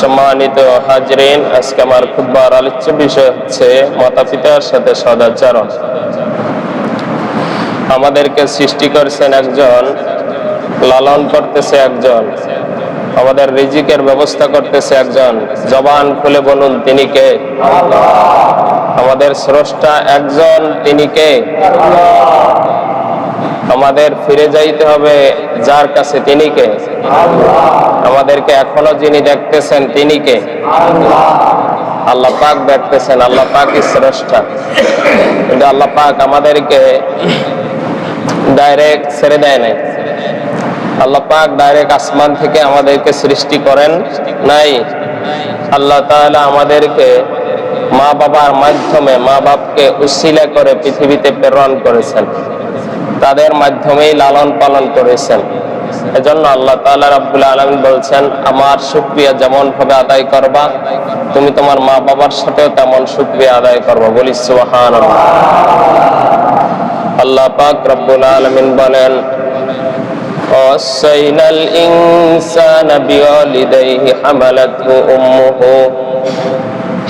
সম্মানিত হাজরিন, আজকে আমার খুববার আলোচ্য বিষয় হচ্ছে মাতা পিতার সাথে সদাচরণ। আমাদেরকে সৃষ্টি করছেন একজন, লালন করতেছে একজন, আমাদের রিজিকের ব্যবস্থা করতেছে একজন, জবান খুলে বলুন, তিনি কে? আমাদের স্রষ্টা একজন, তিনি কে? আমাদের ফিরে যাইতে হবে যার কাছে তিনি কে? আমাদেরকে এখনও যিনি দেখতেছেন তিনি কে? আল্লাহ। পাক দেখতেছেন আল্লাহ পাক স্রষ্টা কিন্তু আল্লাহ পাক আমাদেরকে ডাইরেক্ট ছেড়ে দেয় নাই। আল্লাহ পাক ডাইরেক্ট আসমান থেকে আমাদেরকে সৃষ্টি করেন নাই। আল্লাহ তাআলা আমাদেরকে মা বাবার মাধ্যমে মা বাপকে উশিলা করে পৃথিবীতে প্রেরণ করেছেন। তাদের মাধ্যমেই লালন পালন করেছেন এজন্য আল্লাহ তাআলা রাব্বুল আলামিন বলছেন আমার শুকরিয়া যেমন ভাবে আদায় করবা তুমি তোমার মা বাবার সাথেও তেমন শুকরিয়া আদায় করবা বলি সুবহানাল্লাহ আল্লাহ পাক রব্বুল আলামিন বলেন وصينا الإنسان بوالديه حملته أمه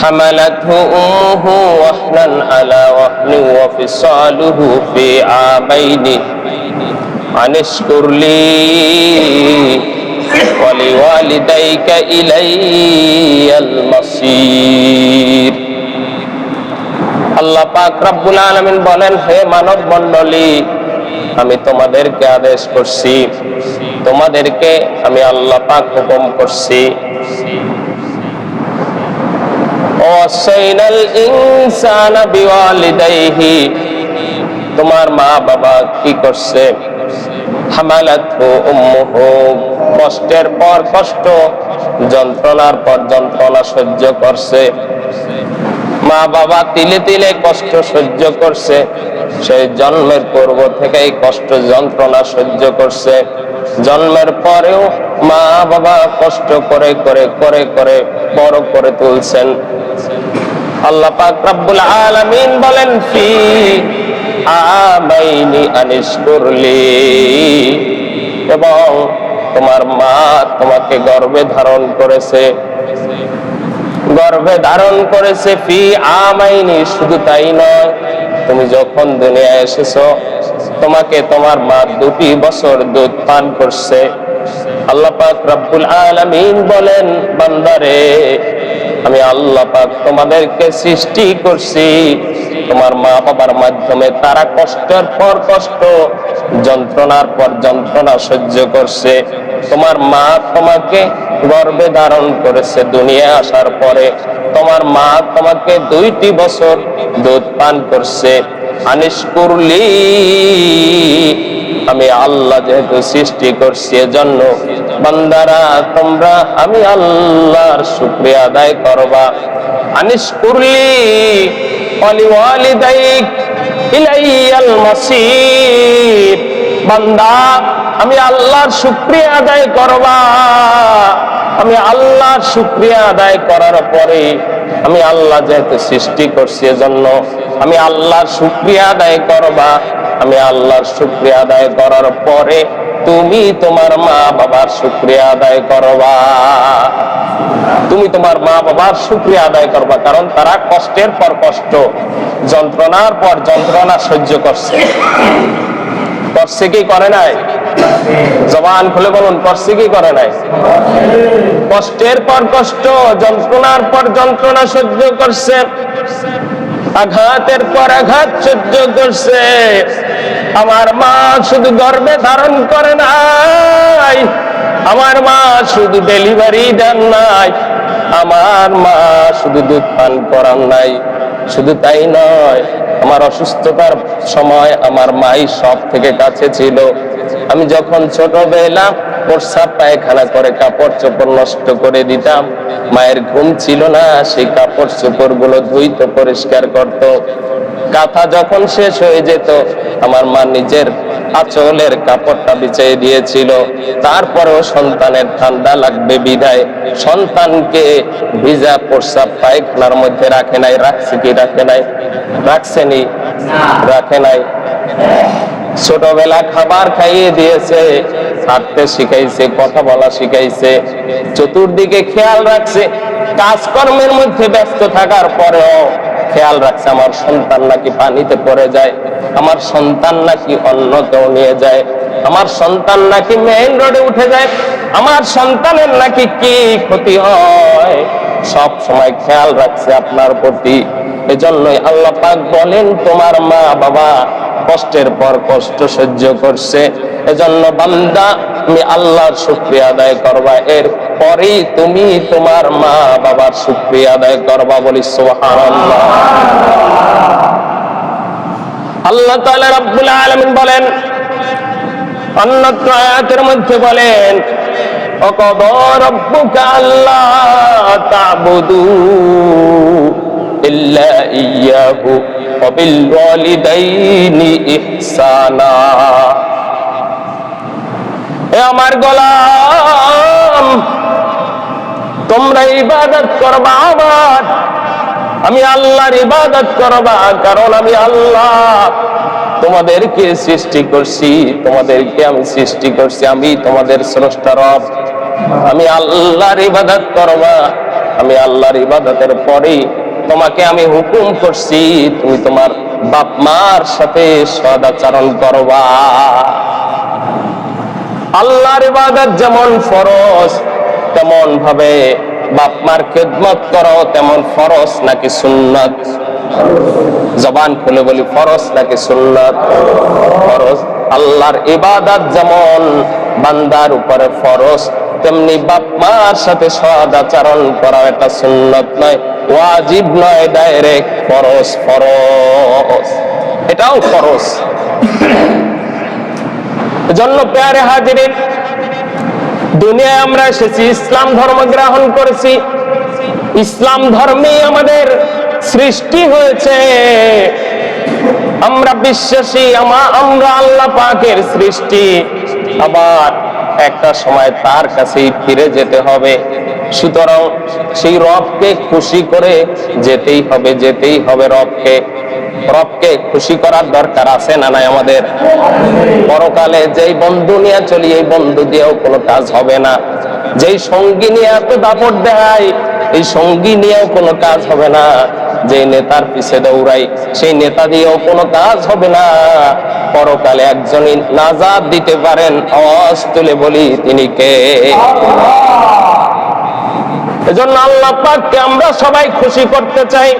حملته أمه وحنا على وحن وفصاله في عامين أن اشكر لي ولوالديك إلي المصير আল্লাহ পাক রব্বুল আলামিন বলেন হে মানব মণ্ডলী আমি তোমাদেরকে আদেশ করছি তোমাদেরকে আমি আল্লাহ পাক হুকুম করছি তোমার মা বাবা কি করছে? হামালাতহু উম্মুহু। কষ্টের পর কষ্ট, যন্ত্রণার পর যন্ত্রণা সহ্য করছে। মা বাবা তিলে তিলে কষ্ট সহ্য করছে। সেই জন্মের পূর্ব থেকেই কষ্ট যন্ত্রণা সহ্য করছে। জন্মের পরেও মা বাবা কষ্ট করে করে করে করে বড় করে তুলছেন। আল্লাহ পাক রব্বুল আলামিন বলেন, ফি আমাইনি আনিশকুরলি এবং তোমার মা তোমাকে গর্ভে ধারণ করেছে। গর্ভে ধারণ করেছে ফি আমাইনি শুধু তাই নয়, তুমি যখন দুনিয়ায় এসেছ, তোমাকে তোমার মা দুটি বছর দুধ পান করছে। আল্লাহ পাক রব্বুল আলামিন বলেন, বান্দারে আমি আল্লাহ পাক তোমাদেরকে সৃষ্টি করছি। তোমার মা বাবার মাধ্যমে তারা কষ্টের পর কষ্ট, যন্ত্রণার পর যন্ত্রণা সহ্য করছে। তোমার মা তোমাকে গর্ভে ধারণ করেছে দুনিয়া আসার পরে। তোমার মা তোমাকে দুইটি বছর দুধ পান করছে। আনিস করলি আমি আল্লাহ যেহেতু সৃষ্টি করছি, এজন্য বান্দারা, তোমরা আমি আল্লাহর শুক্রিয়া আদায় করবা। আনিস করলি অলিওয়ালিদাইক ইলাইয়াল মাসির। বান্দা, আমি আল্লাহর শুক্রিয়া আদায় করবা। আমি আল্লাহর শুক্রিয়া আদায় করার পরে আমি আল্লাহ যেহেতু সৃষ্টি করছি, এজন্য আমি আল্লাহর শুক্রিয়া আদায় করবা। আমি আল্লাহর শুক্রিয়া আদায় করার পরে তুমি তোমার মা বাবার শুক্রিয়া আদায় করবা। তুমি তোমার মা বাবার শুক্রিয়া আদায় করবা কারণ তারা কষ্টের পর কষ্ট, যন্ত্রণার পর যন্ত্রণা সহ্য করছে। করছে কি করে নাই? জবান খুলে বলুন, করছে কি করে নাই? কষ্টের পর কষ্ট, যন্ত্রণার পর যন্ত্রণা সহ্য করছে। আঘাতের পর আঘাত সহ্য করছে। আমার মা শুধু গর্বে ধারণ করে নাই। আমার মা শুধু ডেলিভারি দেন নাই। আমার মা শুধু দুধ পান করান নাই। শুধু তাই নয়, আমার অসুস্থতার সময় আমার মাই সব থেকে কাছে ছিল। আমি যখন ছোটবেলা প্রসাব পায়খানা করে কাপড় চোপড় নষ্ট করে দিতাম, মায়ের ঘুম ছিল না, সেই কাপড় চোপড়গুলো ধুইত, পরিষ্কার করত। কাঁথা যখন শেষ হয়ে যেত, আমার মা নিজের আঁচলের কাপড়টা বিছিয়ে দিয়েছিল। তারপরেও সন্তানের ঠান্ডা লাগবে বিদায় সন্তানকে ভিজা প্রসাব পায়খানার মধ্যে রাখে নাই, রাখছে কি রাখে নাই? রাখছেনি রাখে নাই। ছোটবেলা খাবার খাইয়ে দিয়েছে, হাঁটতে শিখাইছে, কথা বলা শিখাইছে, চতুর্দিকে খেয়াল রাখছে, কাজকর্মের মধ্যে ব্যস্ত থাকার পরেও খেয়াল রাখছে, আমার সন্তান নাকি পানিতে পড়ে যায়। আমার সন্তান নাকি অন্য কেউ নিয়ে যায়? আমার সন্তান নাকি মেইন রোডে উঠে যায়? আমার সন্তানের নাকি কি ক্ষতি হয়? সব সময় খেয়াল রাখছে আপনার প্রতি। এজন্যই আল্লাহ পাক বলেন, তোমার মা বাবা কষ্টের পর কষ্ট সহ্য করছে। এজন্য বান্দা, তুমি আল্লাহর শুক্রিয়া আদায় করবা। এর পরেই তুমি তোমার মা বাবার শুক্রিয়া আদায় করবা বলি সুবহানাল্লাহ। আল্লাহ তাআলা রব্বুল আলামিন বলেন, অন্যত্র আয়াতের মধ্যে বলেন অকদ রব্বুকা আল্লাহ তাবুদু ইল্লা ইয়াহু ওয়াবিল ওয়ালিদাইনি ইহসানা। এ আমার গোলাম, তোমরা ইবাদত করবা আমার আমি আল্লাহর ইবাদত করবা, কারণ আমি আল্লাহ। তোমাদেরকে সৃষ্টি করছি, তোমাদেরকে আমি সৃষ্টি করছি, আমি তোমাদের স্রষ্টা রব। আমি আল্লাহর ইবাদত করবা, আমি আল্লাহর ইবাদতের পরেই তোমাকে আমি হুকুম করছি, তুমি তোমার বাপ মার সাথে সদাচরণ করবা। আল্লাহর ইবাদত যেমন ফরজ তেমন ভাবে বাপ মার খেদমত করো তেমন ফরজ নাকি সুন্নত? জবান খুলে বলি, ফরজ নাকি সুন্নত? ফরজ। আল্লাহর ইবাদত যেমন বান্দার উপরে ফরজ, তেমনি বাপ মার সাথে সদাচরণ করা এটা সুন্নত নয়, ওয়াজিব নয়, ডাইরেক্ট ফরজ ফরজ। এটাও ফরজ। জন্য পেয়ারে হাজিরিন দুনিয়ায় আমরা এসেছি, ইসলাম ধর্ম গ্রহণ করেছি। ইসলাম ধর্মে আমাদের সৃষ্টি হয়েছে। আমরা বিশ্বাসী, আমা- আমরা আল্লাহ পাকের সৃষ্টি। আবার একটা সময় তার কাছেই ফিরে যেতে হবে। সুতরাং সেই রবকে খুশি করে যেতেই হবে যেতেই হবে রবকে। রবকে খুশি করার দরকার আছে না নাই আমাদের? পরকালে যেই বন্ধু নিয়ে চলি, এই বন্ধু দিয়েও কোনো কাজ হবে না। যেই সঙ্গী নিয়ে এত দাপট দেয় এই সঙ্গী নিয়েও কোনো কাজ হবে না। যে নেতার পিছে দৌড়াই সেই নেতা দিয়েও কোনো কাজ হবে না। পরকালে একজনই নাজাদ দিতে পারেন, আওয়াজ তুলে বলি, তিনি কে? এজন্য আল্লাহ পাককে আমরা সবাই খুশি করতে চাই।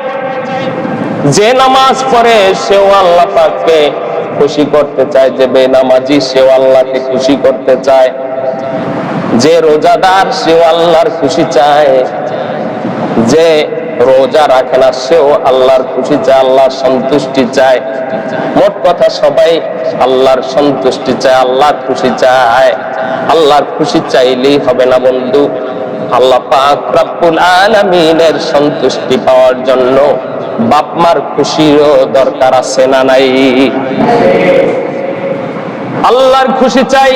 যে নামাজ পড়ে সেও আল্লাহ পাককে খুশি করতে চায়, যে বেনামাজি সেও আল্লাহকে খুশি করতে চায়। যে রোজাদার সেও আল্লাহর খুশি চায়। যে রোজা রাখে না সেও আল্লাহর খুশি চায়, আল্লাহর সন্তুষ্টি চায়। মোট কথা সবাই আল্লাহর সন্তুষ্টি চায়, আল্লাহর খুশি চায়। আল্লাহর খুশি চাইলেই হবে না বন্ধু। আল্লাহ পাক রব্বুল আলামিনের সন্তুষ্টি পাওয়ার জন্য বাপ মার খুশিরও দরকার আছে না নাই? আল্লাহর খুশি চাই,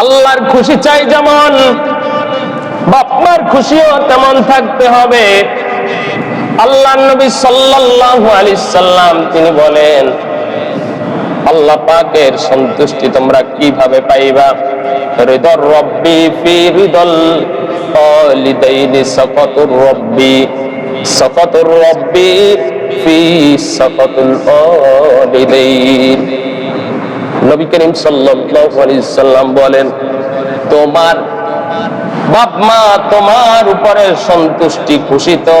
আল্লাহর খুশি চাই যেমন, বাপ মার খুশিও তেমন থাকতে হবে। আল্লাহ নবী সাল্লাল্লাহু আলাইহি সাল্লাম তিনি বলেন আল্লাহ পাকের সন্তুষ্টি তোমরা কীভাবে পাইবা? হৃদর রব্বি ফি হৃদল ওয়ালিদাইনি সাকাতুর রব্বি সাকাতুর রব্বি ফি সাকাতুল ওয়ালিদাইন। নবী করিম সাল্লাল্লাহু আলাইহি সাল্লাম বলেন, তোমার বাপ মা তোমার উপরে সন্তুষ্টি খুশি তো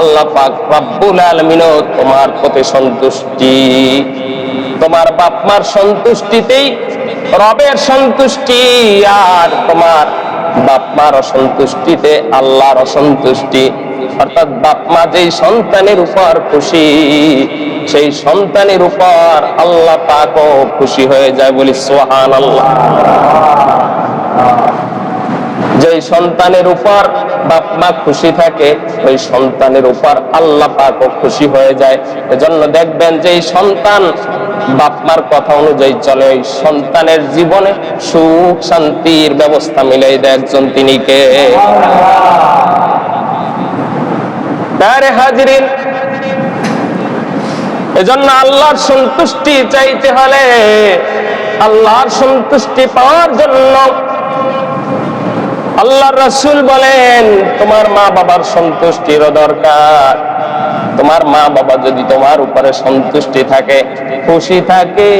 আল্লাহ পাক রব্বুল আলামিনও তোমার প্রতি সন্তুষ্টি। তোমার বাপ মার সন্তুষ্টিতেই রবের সন্তুষ্টি আর তোমার বাপ মার অসন্তুষ্টিতে আল্লাহর অসন্তুষ্টি। অর্থাৎ বাপ মা যেই সন্তানের উপর খুশি, সেই সন্তানের উপর আল্লাহ পাকও খুশি হয়ে যায় বলি সোহান আল্লাহ যেই সন্তানের উপর বাপ মা খুশি থাকে, ওই সন্তানের উপর আল্লাহ পাকও খুশি হয়ে যায়। এজন্য দেখবেন যে সন্তান বাপ মার কথা অনুযায়ী চলে, ওই সন্তানের জীবনে সুখ শান্তির ব্যবস্থা মিলাই দেয় একজন তিনি কে? হাজিরিন, এজন্য আল্লাহর সন্তুষ্টি চাইতে হলে, আল্লাহর সন্তুষ্টি পাওয়ার জন্য আল্লাহ রসুল বলেন, তোমার মা বাবার সন্তুষ্টিরও দরকার। তোমার মা বাবা যদি তোমার উপরে সন্তুষ্টি থাকে, খুশি থাকে,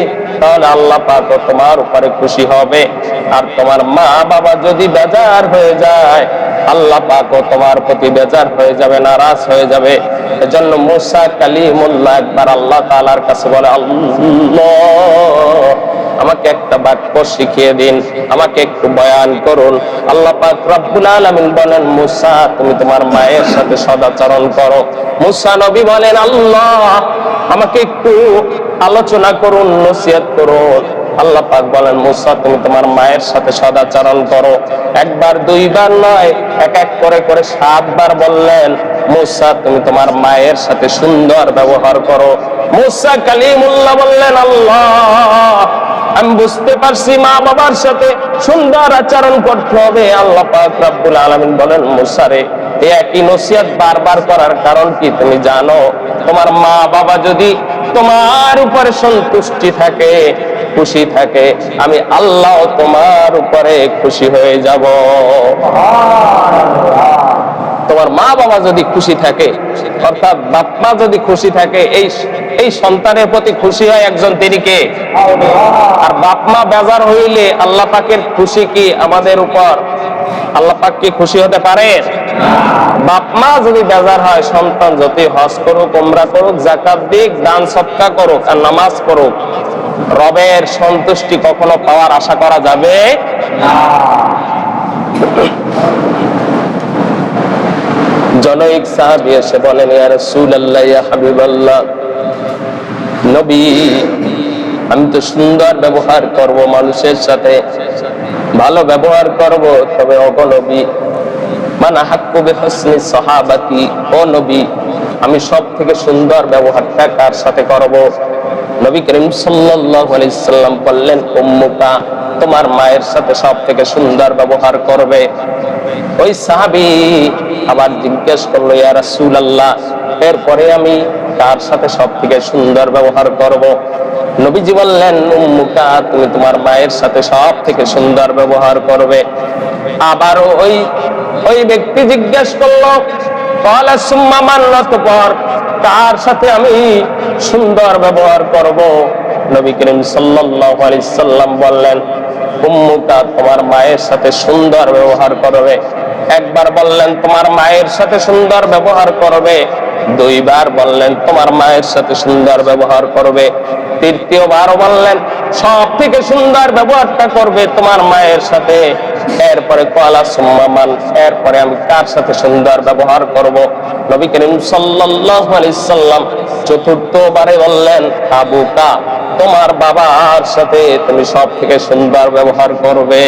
তাহলে আল্লাহ পাক তোমার উপরে খুশি হবে। আর তোমার মা বাবা যদি বেজার হয়ে যায়, আল্লাহ পাক তোমার প্রতি বেজার হয়ে যাবে, নারাজ হয়ে যাবে। এজন্য মুসা কালিমুল্লাহ একবার আল্লাহ তাআলার কাছে বলে, আল্লাহ আমাকে একটা বাক্য শিখিয়ে দিন, আমাকে একটু বয়ান করুন। আল্লাহ পাক রব্বুল আলামিন বলেন, মুসা, তুমি তোমার মায়ের সাথে সদাচরণ করো। মুসা নবী বলেন, আল্লাহ, আমাকে একটু আলোচনা করুন, নসিহত করুন। আল্লাহ পাক বলেন, মুসা, তুমি তোমার মায়ের সাথে সদাচরণ করো। একবার, দুইবার নয়, এক এক করে করে সাতবার বললেন, মুসা, তুমি তোমার মায়ের সাথে সুন্দর ব্যবহার করো। মুসা কালিমুল্লাহ বললেন, আল্লাহ আমি বুঝতে পারছি মা বাবার সাথে সুন্দর আচরণ করতে হবে। আল্লাহ পাক রব্বুল আলামিন বলেন মুসারে এই একই নসিহত বারবার করার কারণ কি তুমি জানো? তোমার মা বাবা যদি তোমার উপরে সন্তুষ্টি থাকে, খুশি থাকে, আমি আল্লাহ তোমার উপরে খুশি হয়ে যাব। তোমার মা বাবা যদি খুশি থাকে, অর্থাৎ বাপমা যদি খুশি থাকে, এই এই সন্তানের প্রতি খুশি হয় একজন তিনি কে? আর বাপ মা বেজার হইলে আল্লাহ পাকের খুশি কি আমাদের উপর? আল্লাহ পাক কি খুশি হতে পারে? বাপমা যদি বেজার হয়, সন্তান যদি হজ করুক, উমরা করুক জাকাত দিক, দান সৎকা করুক আর নামাজ করুক রবের সন্তুষ্টি কখনো পাওয়ার আশা করা যাবে জনৈক সাহাবি এসে বলেন, ইয়া নবী, আমি তো সুন্দর ব্যবহার করব, মানুষের সাথে ভালো ব্যবহার করব, তবে অগনবী মানে হাক্কু বিহসনি সাহাবাতি, ও আমি সব থেকে সুন্দর ব্যবহারটা কার সাথে করব? নবী করিম সাল্লাম বললেন তোমার মায়ের সাথে সব থেকে সুন্দর ব্যবহার করবে। ওই সাহাবী আবার জিজ্ঞেস করল, ইয়া রাসূলুল্লাহ, এরপরে আমি কার সাথে সব থেকে সুন্দর ব্যবহার করব? নবীজি বললেন তুমি তোমার মায়ের সাথে সব থেকে সুন্দর ব্যবহার করবে। আবারও ওই ওই ব্যক্তি জিজ্ঞেস করল কলা সুম্মা মান্নত পর কার সাথে আমি সুন্দর ব্যবহার করব? নবী করিম সাল্লাম বললেন উম্মুকা তোমার মায়ের সাথে সুন্দর ব্যবহার করবে। একবার বললেন, তোমার মায়ের সাথে সুন্দর ব্যবহার করবে। দুইবার বললেন, তোমার মায়ের সাথে সুন্দর ব্যবহার করবে। তৃতীয়বারও বললেন সব থেকে সুন্দর ব্যবহারটা করবে তোমার মায়ের সাথে। এরপরে কলা সুম্মামান এরপরে আমি কার সাথে সুন্দর ব্যবহার করব? নবী করিম সাল্লাল্লাহু আলাইহি সাল্লাম চতুর্থবারে বললেন আবুকা তোমার বাবার সাথে তুমি সব থেকে সুন্দর ব্যবহার করবে।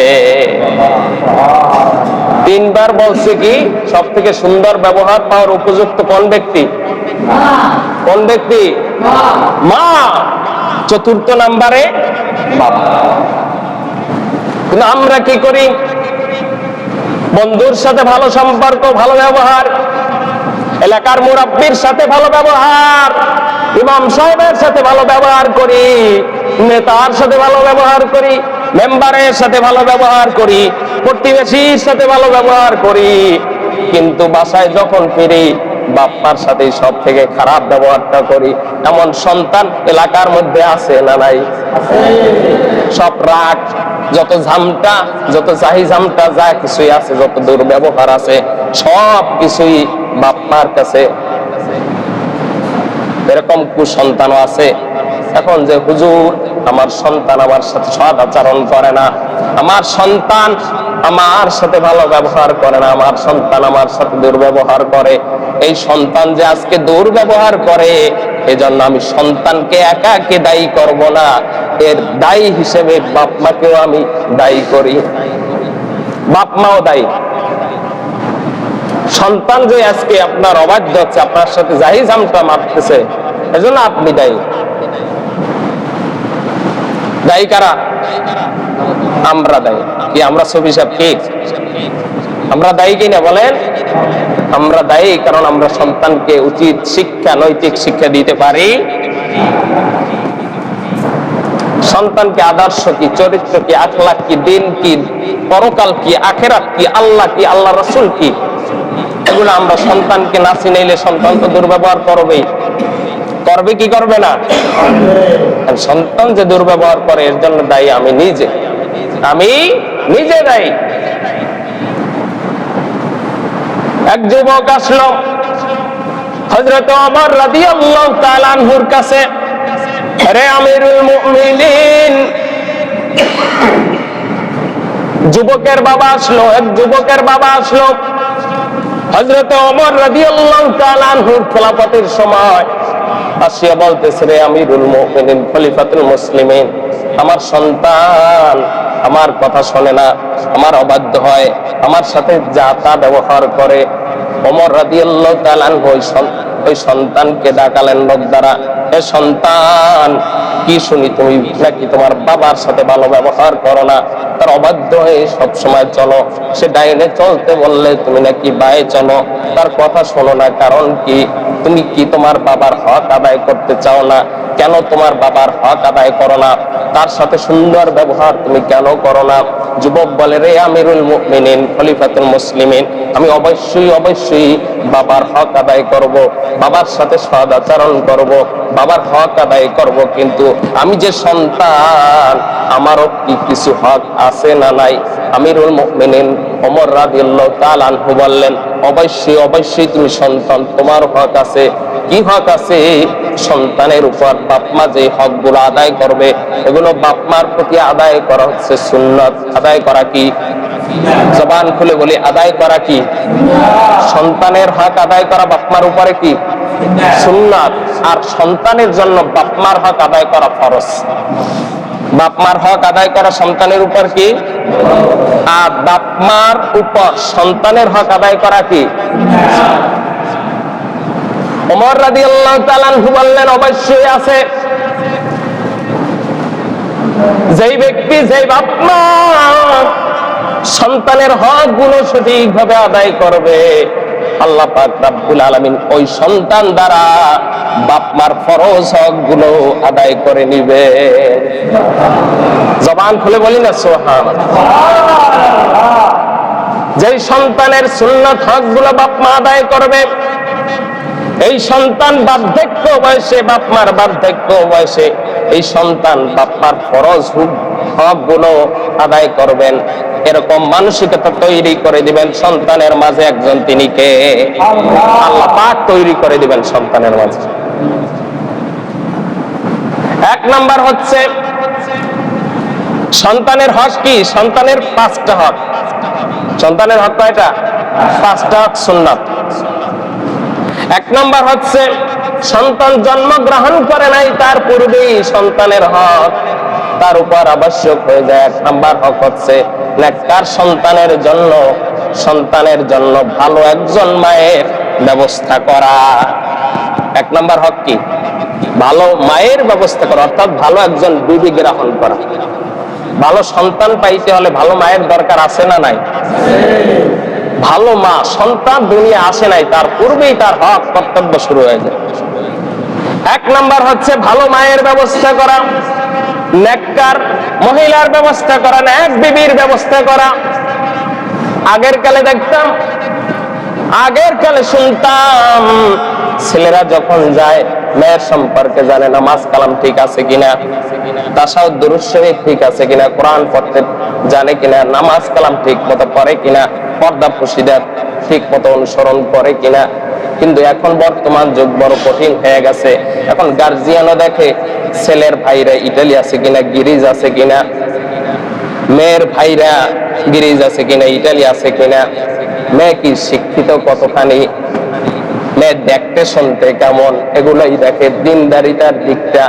তিনবার বলছে কি সব থেকে সুন্দর ব্যবহার পাওয়ার উপযুক্ত কোন ব্যক্তি? কোন ব্যক্তি? মা। চতুর্থ নাম্বারে বাবা। কিন্তু আমরা কি করি? বন্ধুর সাথে ভালো সম্পর্ক, ভালো ব্যবহার, এলাকার মুরাব্বির সাথে ভালো ব্যবহার, ইমাম সাহেবের সাথে ভালো ব্যবহার করি, নেতার সাথে ভালো ব্যবহার করি, মেম্বারের সাথে ভালো ব্যবহার করি, প্রতিবেশীর সাথে ভালো ব্যবহার করি। কিন্তু বাসায় যখন ফিরি, বাপ্পার সাথে সব থেকে খারাপ ব্যবহারটা করি। এমন সন্তান এলাকার মধ্যে আছে না নাই? সব রাগ, যত ঝামটা, যত চাহি ঝামটা, যা কিছুই আছে, যত দুর্ব্যবহার আছে, সব কিছুই বাপমার কাছে। এরকম কুসন্তানও আছে। এখন যে হুজুর আমার সন্তান আমার সাথে সৎ আচরণ করে না, আমার সন্তান আমার সাথে ভালো ব্যবহার করে না, আমার সন্তান আমার সাথে দুর্ব্যবহার করে, এই সন্তান যে আজকে দুর্ব্যবহার করে, এজন্য আমি সন্তানকে একাকে দায়ী করব না, এর দায়ী হিসেবে বাপ মাকেও আমি দায়ী করি। বাপ মাও দায়ী। সন্তান যে আজকে আপনার অবাধ্য হচ্ছে, আপনার সাথে যাই জামটা মারতেছে এজন্য আপনি দায়ী। দায়ী কারা? আমরা দায়ী। কি, আমরা কি? আমরা দায়ী কিনা বলেন? আমরা দায়ী কারণ আমরা সন্তানকে উচিত শিক্ষা, নৈতিক শিক্ষা দিতে পারি। সন্তানকে আদর্শ কি, চরিত্র কি, আখলাক কি, দিন কি, পরকাল কি, আখেরাত কি, আল্লাহ কি, আল্লাহ রসুল কি? এগুলো আমরা সন্তানকে না চিনাইলে সন্তান তো দুর্ব্যবহার করবেই। করবে কি করবে না? সন্তান যে দুর্ব্যবহার করে, এর জন্য দায়ী আমি নিজে। আমি নিজে দায়ী। এক যুবক আসলো হজরত আমার রাদিয়াল্লাহু তাআলা আনহুর কাছে রে আমিরুল মুমিনিন। যুবকের বাবা আসলো, এক যুবকের বাবা আসলো হজরত ওমর রাদিয়াল্লাহু তাআলা আনহুর খেলাফতের সময় আসিয়া বলতেছে, রে আমিরুল মুমিনিন, খলিফাতুল মুসলিমিন, আমার সন্তান, আমার কথা শোনে না, আমার অবাধ্য হয়, আমার সাথে যা তা ব্যবহার করে। ওমর রাদিয়াল্লাহু তাআলা ওই সন্তানকে ডাকালেন লোক দ্বারা। এ সন্তান কি শুনি তুমি নাকি তোমার বাবার সাথে ভালো ব্যবহার করো না? তার অবাধ্য হয়ে সব সময় চলো। সে ডাইনে চলতে বললে, তুমি নাকি বায়ে চলো? তার কথা শোনো না, কারণ কি? তুমি কি তোমার বাবার হক আদায় করতে চাও না? কেন তোমার বাবার হক আদায় করো না? তার সাথে সুন্দর ব্যবহার তুমি কেন করো না? যুবক বলে, রে আমিরুল মুমিনিন, খলিফাতুল মুসলিমিন, আমি অবশ্যই অবশ্যই বাবার হক আদায় করব। বাবার সাথে সদ আচরণ করব। বাবার হক আদায় করব, কিন্তু আমি যে সন্তান, আমারও কি কিছু হক আছে না নাই? আমিরুল মুমিনিন ওমর রাদিয়াল্লাহু তাআলা আনহু বললেন, অবশ্যই অবশ্যই তুমি সন্তান, তোমার হক আছে। কি হক আছে? সন্তানের উপর বাপ মা যে হকগুলো আদায় করবে, এগুলো বাপমার প্রতি আদায় করা হচ্ছে সুন্নত। আদায় করা কি? জবান খুলে বলি, আদায় করা কি? সন্তানের হক আদায় করা বাপমার উপরে কি? সুন্নাত। আর সন্তানের জন্য বাপ মার হক আদায় করা ফরজ। বাপ মার হক আদায় করা সন্তানের উপর কি? আর বাপ মার উপর সন্তানের হক আদায় করা কি? রাদিয়াল্লাহু তাআলা আনহু বললেন, অবশ্যই আছে। যেই ব্যক্তি, যেই বাপ মা সন্তানের হকগুলো সঠিকভাবে আদায় করবে আল্লাহ পাক রাব্বুল আলামিন ওই সন্তান দ্বারা বাপ মার ফরজ হকগুলো আদায় করে নিবে। জবান খুলে বলি না সোহান যেই সন্তানের সুন্নত হকগুলো বাপ মা আদায় করবে, এই সন্তান বার্ধক্য বয়সে বাপমার বার্ধক্য বয়সে এই সন্তান বাপমার ফরজ হকগুলো আদায় করবেন। এরকম মানসিকতা তৈরি করে দিবেন সন্তানের মাঝে একজন তিনি কে? আল্লাহ পাক তৈরি করে দিবেন সন্তানের মাঝে। এক নাম্বার হচ্ছে, সন্তানের হক কি? সন্তানের পাঁচটা হক। সন্তানের হক কয়টা? পাঁচটা হক সুন্নাত। এক নম্বর হচ্ছে, সন্তান জন্মগ্রহণ করে নাই, তার পূর্বেই সন্তানের হক তার উপর আবশ্যক হয়ে যায়। এক নাম্বার হক হচ্ছে নেককার সন্তানের জন্য? সন্তানের জন্য ভালো একজন মায়ের ব্যবস্থা করা। এক নম্বর হক কি? ভালো মায়ের ব্যবস্থা করা, অর্থাৎ ভালো একজন বিবি গ্রহণ করা। ভালো সন্তান পাইতে হলে ভালো মায়ের দরকার আছে না নাই? ভালো মা, সন্তান দুনিয়া আসে নাই, তার পূর্বেই তার হক কর্তব্য শুরু হয়ে যায়। এক নাম্বার হচ্ছে ভালো মায়ের ব্যবস্থা করা। নেককার মহিলার ব্যবস্থা করা এক বিবির ব্যবস্থা করা। আগের কালে দেখতাম, আগের কালে শুনতাম, ছেলেরা যখন যায় মেয়ের সম্পর্কে জানে নামাজ কালাম ঠিক আছে কিনা তাসাও দুরুশ্বরী ঠিক আছে কিনা, কোরআন পড়তে জানে কিনা, নামাজ কালাম ঠিক মতো পড়ে কিনা, পর্দা পুশিদার ঠিক মতো অনুসরণ করে কিনা। কিন্তু এখন বর্তমান যুগ বড় কঠিন হয়ে গেছে। এখন গার্জিয়ানও দেখে ছেলের ভাইরা ইটালি আছে কিনা, গিরিজ আছে কিনা, মেয়ের ভাইরা গিরিজ আছে কিনা, ইটালি আছে কিনা, মেয়ে কি শিক্ষিত কতখানি দেখতে, শুনতে কেমন? এগুলোই দেখে দিনদারিতার দিকটা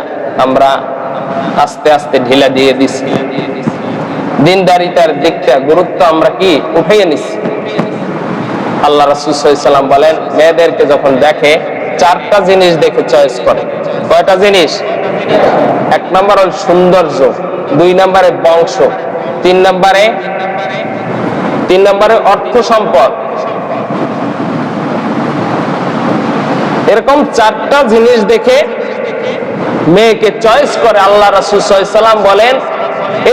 আমরা আস্তে আস্তে ঢিলা দিয়ে দিছি। দিনদারিতার দিকটা গুরুত্ব আমরা কি? উঠিয়ে নিছি। আল্লাহ রসুলাম বলেন, মেয়েদেরকে যখন দেখে, চারটা জিনিস দেখে চয়েস করে। কয়টা জিনিস? এক নম্বর হল সৌন্দর্য, দুই নম্বরে বংশ, তিন নম্বরে তিন নম্বরে অর্থ সম্পদ। এরকম চারটা জিনিস দেখে মেয়েকে চয়েস করে আল্লাহ রাসুল সাল্লাম বলেন,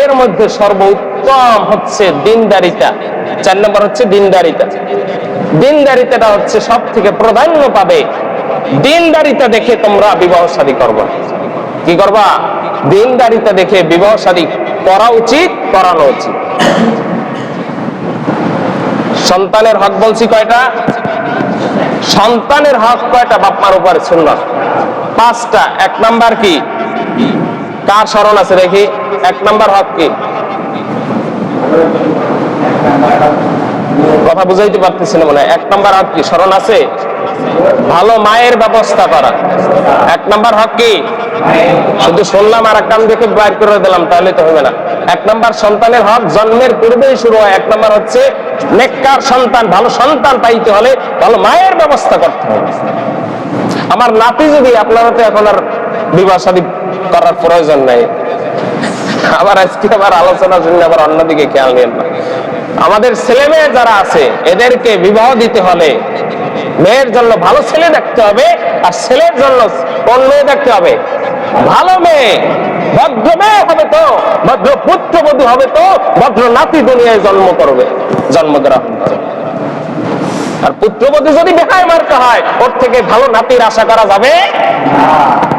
এর মধ্যে সর্বোত্তম হচ্ছে দিনদারিতা চার নম্বর হচ্ছে দিনদারিতা দিনদারিতাটা হচ্ছে সব থেকে প্রাধান্য পাবে দিনদারিতা দেখে তোমরা বিবাহ শাদী করবা। কি করবা? দিনদারিতা দেখে বিবাহ শাদী করা উচিত, করানো উচিত। সন্তানের হক বলছি কয়টা? সন্তানের হক কয়টা বাপমার উপরে? সুন্নত পাঁচটা। এক নাম্বার কি? কার স্মরণ আছে দেখি? এক নাম্বার হক কি? কথা বুঝাইতে পারতেছি না মনে। এক নাম্বার হক কি? স্মরণ আছে? ভালো মায়ের ব্যবস্থা করা। এক নাম্বার হক কি? শুধু শুনলাম আর কান দেখে বাইর করে দিলাম, তাহলে তো হবে না। এক নাম্বার সন্তানের হক জন্মের পূর্বেই শুরু হয়, এক নাম্বার হচ্ছে নেককার সন্তান, ভালো সন্তান পাইতে হলে ভালো মায়ের ব্যবস্থা করতে হবে। আমার নাতি যদি আপনারা তো এখন আর বিবাহ শাদী করার প্রয়োজন নাই আবার আজকে আবার আলোচনা শুনলে আবার অন্যদিকে খেয়াল নেন না। আমাদের ছেলে মেয়ে যারা আছে, এদেরকে বিবাহ দিতে হলে মেয়ের জন্য ভালো ছেলে দেখতে হবে আর ছেলের জন্য কোন মেয়ে দেখতে হবে? ভালো মেয়ে, ভদ্র মেয়ে হবে তো, ভদ্র পুত্রবধূ হবে তো, ভদ্র নাতি দুনিয়ায় জন্ম করবে, জন্মগ্রহণ করবে। আর পুত্রবধূ যদি বেহায় মার্কা হয়, ওর থেকে ভালো নাতির আশা করা যাবে?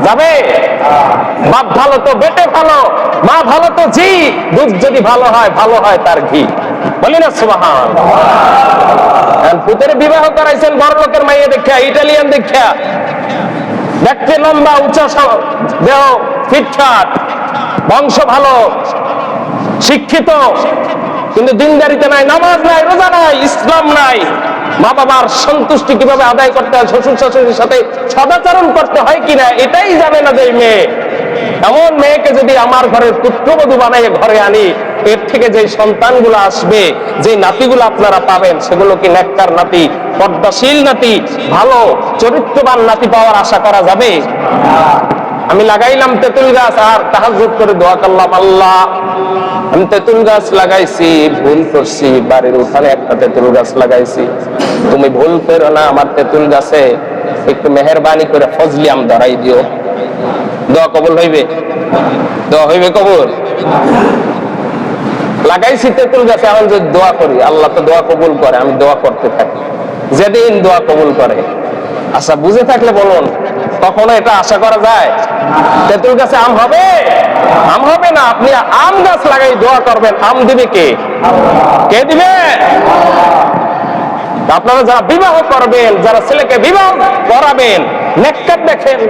যাবে? বাপ ভালো তো বেটে ভালো, মা ভালো তো জি দুধ যদি ভালো হয় ভালো হয় তার ঘি। বলি না, সুবাহান। পুতের বিবাহ করাইছেন মাইয়ে ইটালিয়ান দেখা দেখতে লম্বা, উঁচা দেহ, ফিটফাট, বংশ ভালো, শিক্ষিত, কিন্তু দিনদারিতে নাই, নামাজ নাই, রোজা নাই, ইসলাম নাই। মা বাবার সন্তুষ্টি কীভাবে আদায় করতে হয়, শ্বশুর শাশুড়ির সাথে সদাচরণ করতে হয় কিনা এটাই জানে না যে মেয়ে। এমন মেয়েকে যদি আমার ঘরের পুত্রবধূ বানাই ঘরে আনি এর থেকে যে সন্তানগুলো আসবে যে নাতিগুলো আপনারা পাবেন, সেগুলো কি নেককার নাতি, পদ্মাশীল নাতি, ভালো, চরিত্রবান নাতি পাওয়ার আশা করা যাবে? আমি লাগাইলাম তেঁতুল গাছ, আর তাহাজুদ করে দোয়া করলাম, আল্লাহ, আমি তেঁতুল গাছ লাগাইছি, ভুল করছি, বাড়ির উঠানে একটা তেঁতুল গাছ লাগাইছি। তুমি ভুল করো না, আমার তেঁতুল গাছে একটু মেহরবানি করে ফজলি আম ধরাই দিও। দোয়া কবুল হইবে? দোয়া হইবে কবুল? লাগাইছি তেঁতুল গাছে, এখন যদি দোয়া করি, আল্লাহ তো দোয়া কবুল করে, আমি দোয়া করতে থাকি। যেদিন দোয়া কবুল করে। আচ্ছা বুঝে থাকলে বলুন, কখনো এটা আশা করা যায়? তেঁতুল গাছে আম হবে? আম হবে না, আপনি আম গাছ লাগাই দোয়া করবেন। আম দিবে কে? কে দিবে? আপনারা যারা বিবাহ করবেন, যারা ছেলেকে বিবাহ করাবেন, নেককার দেখেন।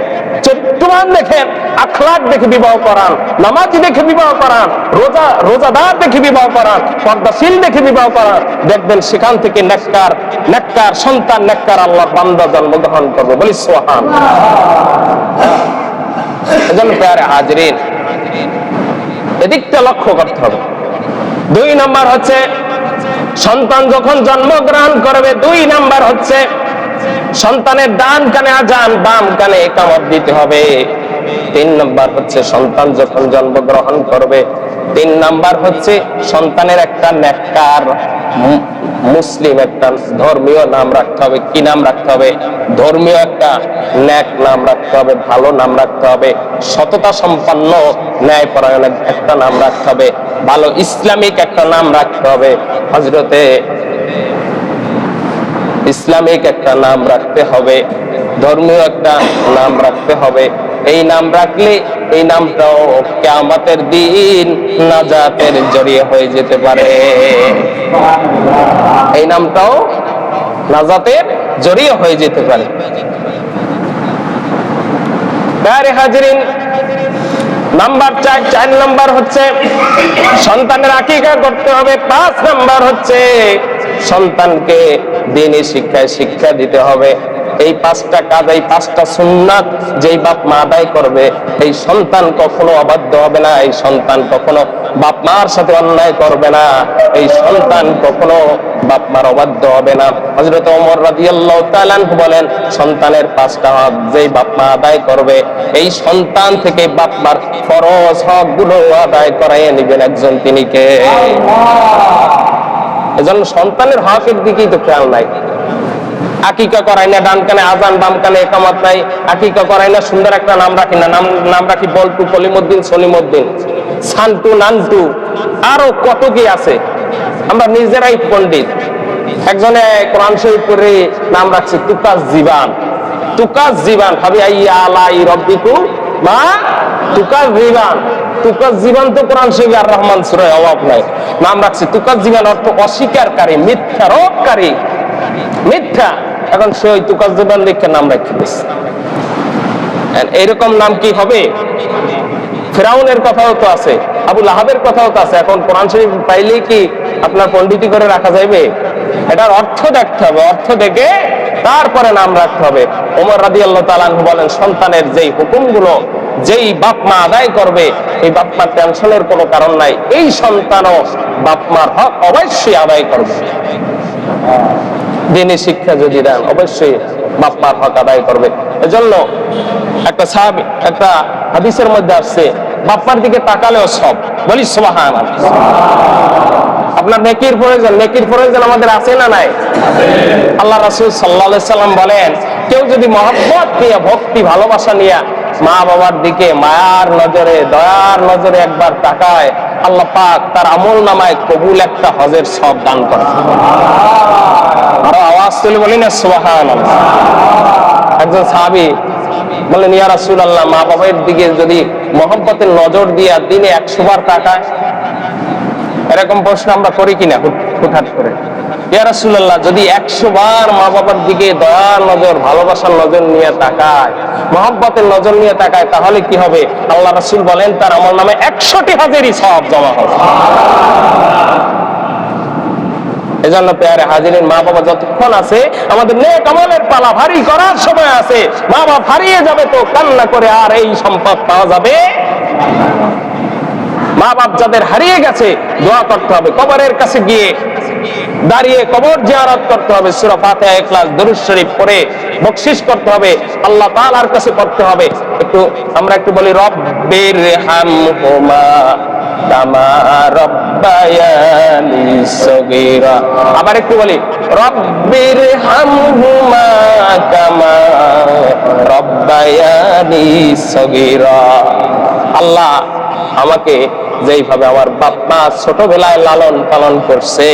চরিত্রবান দেখেন আখলাক দেখে বিবাহ করান নামাজি দেখে বিবাহ করান রোজা, রোজাদার দেখে বিবাহ করান পর্দাশীল দেখে বিবাহ করান দেখবেন সেখান থেকে নেককার নেককার সন্তান, নেককার আল্লাহ বান্দা জন্মগ্রহণ করবে। বলি সোহান এজন্য প্যারে হাজরিন, এদিকটা লক্ষ্য করতে হবে। দুই নাম্বার হচ্ছে, সন্তান যখন জন্মগ্রহণ করবে, দুই নাম্বার হচ্ছে সন্তানের ডান কানে আজান, বাম কানে একামত দিতে হবে। তিন নাম্বার হচ্ছে সন্তান যখন জন্মগ্রহণ করবে, তিন নাম্বার হচ্ছে সন্তানের একটা নেককার মুসলিম একটা ধর্মীয় নাম রাখতে হবে। কি নাম রাখতে হবে? ধর্মীয় একটা ন্যাক নাম রাখতে হবে, ভালো নাম রাখতে হবে। সততা সম্পন্ন ন্যায়পরায়ণের একটা নাম রাখতে হবে। ভালো ইসলামিক একটা নাম রাখতে হবে। হজরতে ইসলামিক একটা নাম রাখতে হবে, ধর্মীয় একটা নাম রাখতে হবে। এই নাম রাখলে এই নামটাও কেয়ামতের দিন নাজাতের জড়িয়ে হয়ে যেতে পারে। এই নামটাও নাজাতের জড়িয়ে হয়ে যেতে পারে। হাজরিন, নাম্বার চার চার নাম্বার হচ্ছে সন্তানের আকিকা করতে হবে, পাঁচ নাম্বার হচ্ছে সন্তানকে দিনই শিক্ষায় শিক্ষা দিতে হবে। এই পাঁচটা কাজ, এই পাঁচটা সুন্নাত যেই বাপ মা আদায় করবে, এই সন্তান কখনো অবাধ্য হবে না, এই সন্তান কখনো বাপ মার সাথে অন্যায় করবে না, এই সন্তান কখনো বাপ মার অবাধ্য হবে না। হজরত ওমর রাদিয়াল্লাহু তাআলা বলেন, সন্তানের পাঁচটা হক যেই বাপ মা আদায় করবে, এই সন্তান থেকে বাপ মার ফরজ হকগুলো আদায় করাইয়ে নেবেন একজন তিনি কে? এজন্য সন্তানের হকের দিকেই তো খেয়াল নাই। আকিকা করাই না, ডান কানে আজান, বাম কানে একামত নাই। আকিকা করাই না, সুন্দর একটা নাম রাখি না, নাম নাম রাখি বল্টু কলিমুদ্দিন, সলিমুদ্দিন। সান্টু, নান্টু, আরও কত কি আছে? আমরা নিজেরাই পণ্ডিত। একজনে কোরআন শরীফ করে নাম রাখছে তুকাস জীবান। তুকাস জীবান, ভাবি, আইয়া, আলাই রব্বিকু মা তুকাস জীবান। তুকাস জীবান তো কোরআন শরীফ আর রহমান সুরায় অভাব নাই। নাম লিখে নাম কি হবে? ফেরাউনের কথাও তো আছে, আবু লাহাবের কথাও তো আছে। এখন কোরআন শরীফ পাইলেই কি আপনার পণ্ডিতি করে রাখা যাবে এটার অর্থ দেখতে হবে, অর্থ দেখে তারপরে নাম রাখতে হবে। ওমর রাদি আল্লাহ বলেন, সন্তানের যেই হুকুমগুলো যেই বাপ মা আদায় করবে, এই বাপ মার টেনশনের কোনো কারণ নাই। এই সন্তানও বাপ মার হক অবশ্যই আদায় করবে। দিনী শিক্ষা যদি দেন, অবশ্যই বাপ মার হক আদায় করবে। এজন্য একটা সাহাবী, একটা হাদিসের মধ্যে আসছে বাপ্পার দিকে তাকালেও সব। বলি সোহান আপনার নেকির প্রয়োজন নেকির প্রয়োজন আমাদের আছে না নাই? আল্লাহ রাসূল আলাইহি সাল্লাম বলেন, কেউ যদি মহব্বত নিয়ে, ভক্তি, ভালোবাসা নিয়ে মা বাবার দিকে মায়ার নজরে, দয়ার নজরে একবার তাকায়, আল্লাহ পাক তার আমল নামায় কবুল একটা হজের সব দান করে। আরও আওয়াজ তুলে বলি না সুবহান একজন সাহাবী বলেন ইয়া রাসূলুল্লাহ মা বাবার দিকে যদি মহব্বতের নজর দিয়া দিনে একশো বার তাকায়, এরকম প্রশ্ন আমরা করি কিনা হুট- হুটহাট করে? ইয়া রাসূলুল্লাহ, যদি একশো বার মা বাবার দিকে দয়ার নজর, ভালোবাসার নজর নিয়ে তাকায়, মহব্বতের নজর নিয়ে তাকায়, তাহলে কি হবে? আল্লাহ রাসূল বলেন, তার আমার নামে একশোটি হাজারই সব জমা হবে। এজন্য পেয়ারে হাজিরের মা বাবা যতক্ষণ আছে, আমাদের নেক আমলের পালা ভারী করার সময় আছে, মা বাবা হারিয়ে যাবে তো কান্না করে আর এই সম্পদ পাওয়া যাবে মা বাপ যাদের হারিয়ে গেছে, দোয়া করতে হবে কবরের কাছে গিয়ে। দাঁড়িয়ে কবর জিয়ারত করতে হবে, সূরা ফাতিহা, ইখলাস, দরুদ শরীফ পড়ে বকশিশ করতে হবে, আল্লাহ তাআলার কাছে করতে হবে। একটু, আমরা একটু বলি, রব্বির হামহুমা কামা রব্বায়ানি সগীরা। আবার একটু বলি, রব্বির হামহুমা কামা রব্বায়ানি সগীরা। আল্লাহ আমাকে যেইভাবে আমার বাপ মা ছোটবেলায় লালন পালন করছে,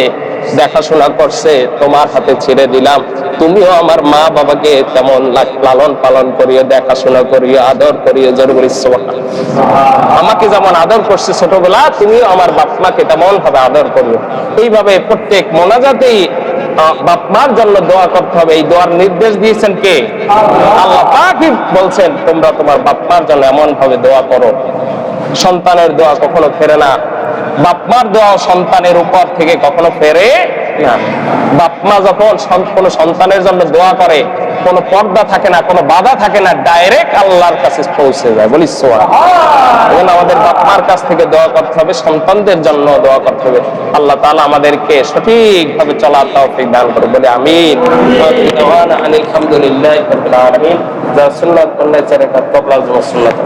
দেখাশোনা করছে, তোমার হাতে ছেড়ে দিলাম। তুমিও আমার মা বাবাকে তেমন লালন পালন করিয়ে দেখাশোনা করিয়ে আদর করিয়ে জরুরি আমাকে যেমন আদর করছে ছোটবেলা, তুমিও আমার বাপ মাকে তেমন ভাবে আদর করিও। এইভাবে প্রত্যেক মোনাজাতেই বাপ মার জন্য দোয়া করতে হবে। এই দোয়ার নির্দেশ দিয়েছেন কে? আল্লাহ। পাকই বলছেন তোমরা তোমার বাপ মার জন্য এমন ভাবে দোয়া করো। সন্তানের দোয়া কখনো ফেরে না। বাপমার দোয়া সন্তানের উপর থেকে কখনো ফেরে না। বাপ মা যখন কোনো সন্তানের জন্য দোয়া করে কোনো পর্দা থাকে না কোনো বাধা থাকে না ডাইরেক্ট আল্লাহর কাছে পৌঁছে যায়। বলি সোয়া এখন আমাদের বাপমার কাছ থেকে দোয়া করতে হবে সন্তানদের জন্য দোয়া করতে হবে। আল্লাহ তাআলা আমাদেরকে সঠিকভাবে চলার তৌফিক দান করে বলে আমি আলহামদুলিল্লাহ। রাব্বিল যা সুন্নাত করলে চারে সুন্নাত